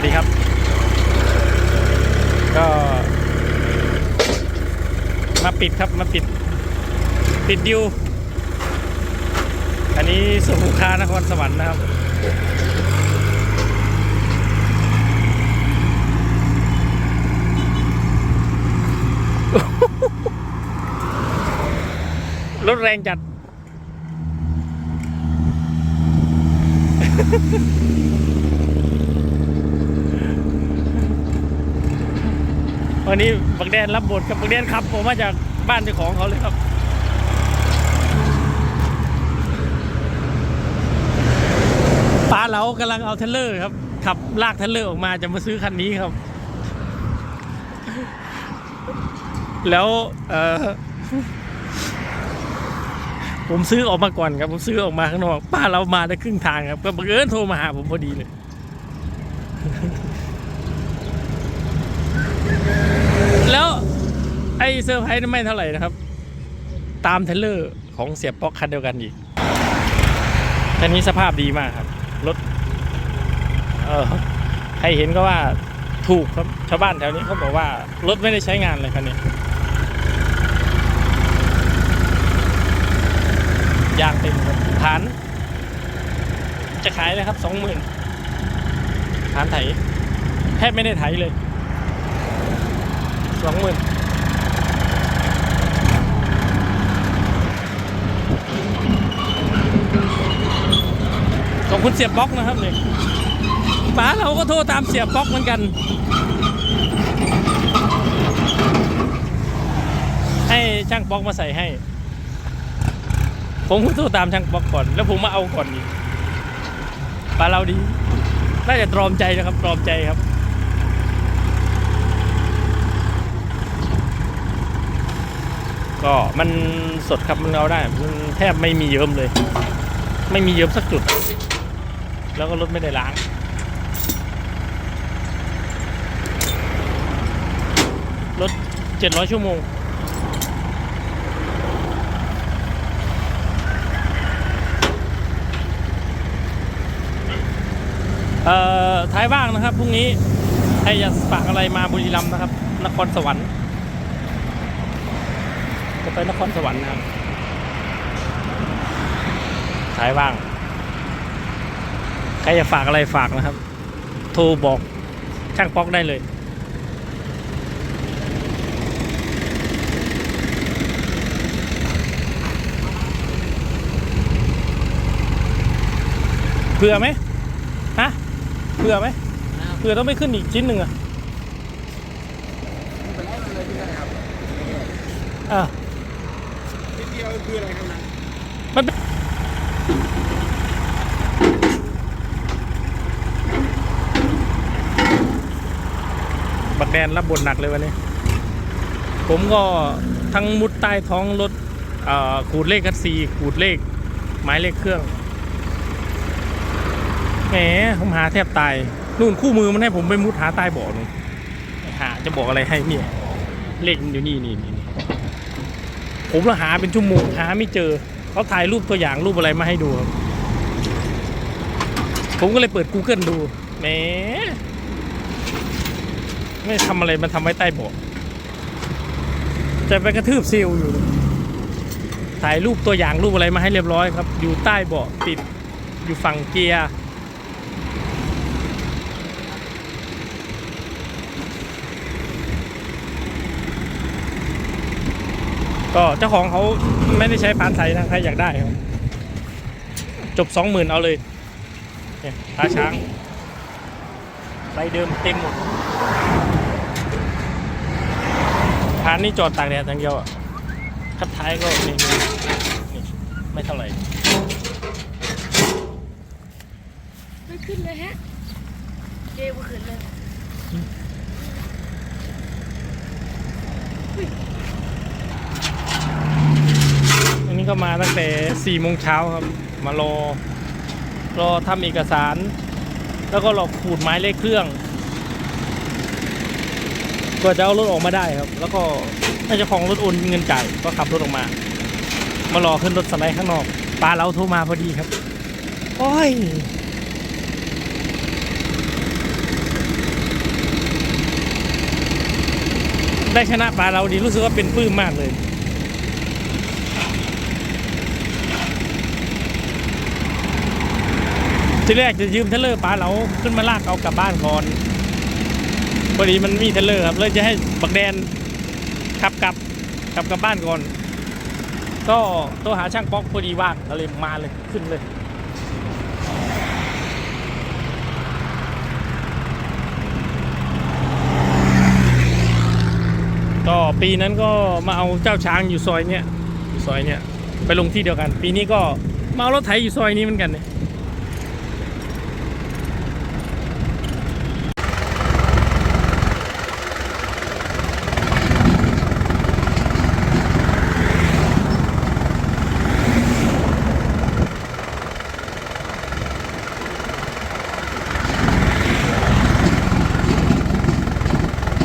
วัสดีครับ ก็มาปิดครับมาปิด ปิดดิว อันนี้สุขุคานครสวรรค์นะครับ รถแรงจัด วันนี้บักแดนรับบทกับบักแดนขับผมมาจากบ้านเจ้าของเขาเลยครับป้าเรากำลังเอาเทเลอร์ครับขับลากเทเลอร์ออกมาจะมาซื้อคันนี้ครับ แล้วเออผมซื้อออกมาก่อนครับผมซื้อออกมาข้างนอกป้าเรามาได้ครึ่งทางครับ ก็บังเอิญโทรมาหาผมพอดีเลย แล้วไอเซอร์ไพรส์นั้นไม่เท่าไหร่นะครับ ตามเทรลเลอร์ของเสียบป๊อกคันเดียวกันอีกคันนี้สภาพดีมากครับ รถ เออใครเห็นก็ว่าถูกครับ ชาวบ้านแถวนี้เขาบอกว่ารถไม่ได้ใช้งานเลยคันนี้ยางเต็มครับฐาน จะขายเลยครับสองหมื่นฐานไถแทบไม่ได้ไถเลย สองหมื่นขอบคุณเสียบล็อกนะครับนี่ป๋าเราก็โทรตามเสียบล็อกเหมือนกัน ให้ช่างบล็อกมาใส่ให้ ผมก็โทรตามช่างบล็อกก่อน แล้วผมมาเอาก่อนอีกปลาเราดี น่าจะตรอมใจนะครับตรอมใจครับ ก็มันสดครับมันเอาได้มันแทบไม่มีเยิ้มเลย ไม่มีเยิ้มสักจุด แล้วก็รถไม่ได้ล้างรถ700ชั่วโมง เอ่อ ท้ายว่างนะครับพรุ่งนี้ใครจะฝากอะไรมาบุรีรัมย์นะครับ นครสวรรค์ จะไปนครสวรรค์นะครับท้ายว่าง ใครจะฝากอะไรฝากนะครับ โทรบอกช่างป๊อกได้เลยเผื่อไหมฮะเผื่อไหมเผื่อต้องไม่ขึ้นอีกชิ้นหนึ่งอะอะ นิดเดียวคืออะไรครับนะมันบักแดนรับบทหนักเลยวันนี้ ผมก็ทั้งมุดใต้ท้องรถขูดเลขคัดซีขูดเลขหมายเลขเครื่องแหมผมหาแทบตายนู่นคู่มือมันให้ผมไปมุดหาใต้บาะนู่นหาจะบอกอะไรให้เนี่ยเลขอยู่นี่นี่นี่ ผมเละหาเป็นชั่วโมงหาไม่เจอเขาถ่ายรูปตัวอย่างรูปอะไรมาให้ดูครับ ผมก็เลยเปิด Google ดูแหมไม่ทำอะไรมันทำไว้ใต้เบาะจะไปกระทืบซีลอยู่ ถ่ายรูปตัวอย่างรูปอะไรมาให้เรียบร้อยครับ อยู่ใต้เบาะติดอยู่ฝั่งเกียร์ ก็เจ้าของเขาไม่ได้ใช้พานใสนะใครอยากได้ครับจบสองหมื่นเอาเลยเนี่ยตาช้างใบเดิมเต็มหมดพานนี่จอดตากแดดอย่างเดียวคัดท้ายก็นี่ไม่เท่าไหร่ไม่ขึ้นเลยฮะเกมก็ขึ้นเลย ก็มาตั้งแต่4ี่โมงเช้าครับ มารอรอทำเอกสาร แล้วก็รอขูดไม้เลขเครื่องก็จะเอารถออกมาได้ครับ แล้วก็น่าจะของรถโอนเงินจ่ายก็ขับรถออกมา มารอขึ้นรถสไลด์ข้างนอกปลาเราโทรมาพอดีครับโอ้ยได้ชนะปลาเราดีรู้สึกว่าเป็นปื้มมากเลย ที่แรกจะยืมเทเลอร์ปลาเราขึ้นมาลากเอากลับบ้านก่อนพอดีมันมีเทเลอร์ครับเลยจะให้บักแดนขับกลับกลับกลับบ้านก่อน ก็โทรหาช่างป๊อกพอดีว่างก็เลยมาเลยขึ้นเลยก็ปีนั้นก็มาเอาเจ้าช้างอยู่ซอยเนี้ยอยู่ซอยเนี้ยไปลงที่เดียวกัน ปีนี้ก็มาเอารถไถอยู่ซอยนี้เหมือนกันเนี่ย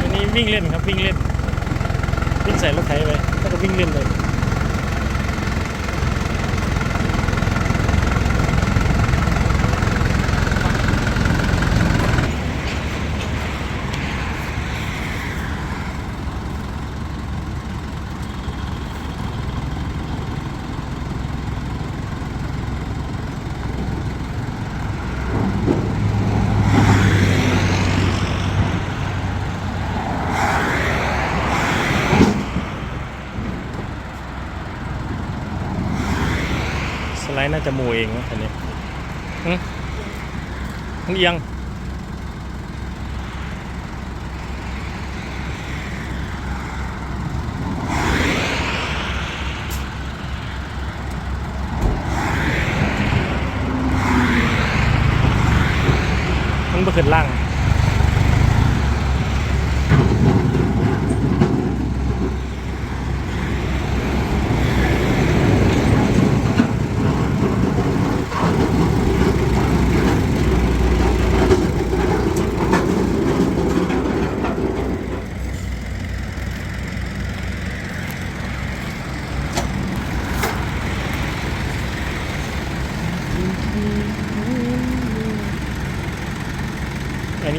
อันนี้วิ่งเล่นครับวิ่งเล่น วิ่งใส่รถไถไปแล้วก็วิ่งเล่นเลย น่าจะมูเองนะคันนี้หึมันเอียงมันบ่ขึ้นล่าง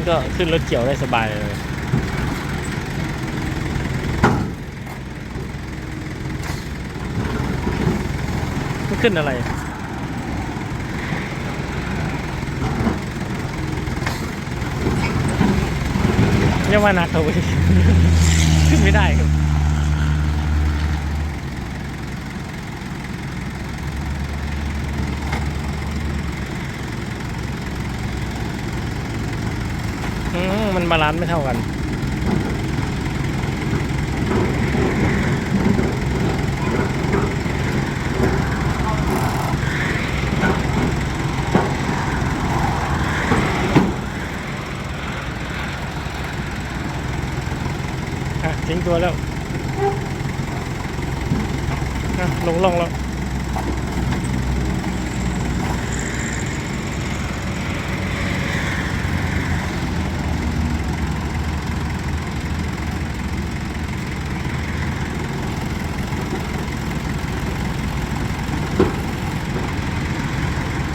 ก็ขึ้นรถเกี่ยวได้สบายเลยมันขึ้นอะไรเรียกว่านักเอาไว้ขึ้นไม่ได้ครับ อื มมันบาลานซ์ไม่เท่ากัน อะทิ้งตัวแล้ว อะลงล่องแล้ว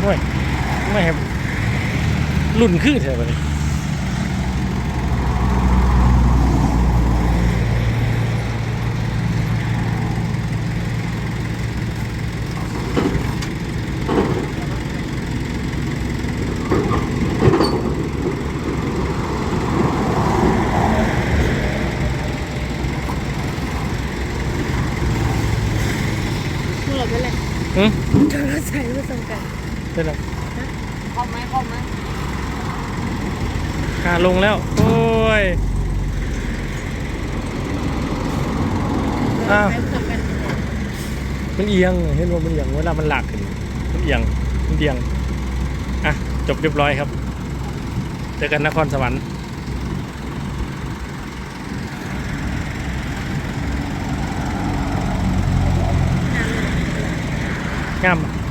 ไม่ไม่ครับ รุ่นคือเถอะบัดนี้มึงหลบไปเลยอืมโทรศัพท์ไม่ส่งกันเป็นไรคอมไหมคอมไหม อ่าลงแล้ว โอ้ยอ้าวมันเอียง เห็นว่ามันเอียง เวลามันหลากขึ้นมันเอียง มันเอียง อะ จบเรียบร้อยครับ เจอกันนครสวรรค์งามปะ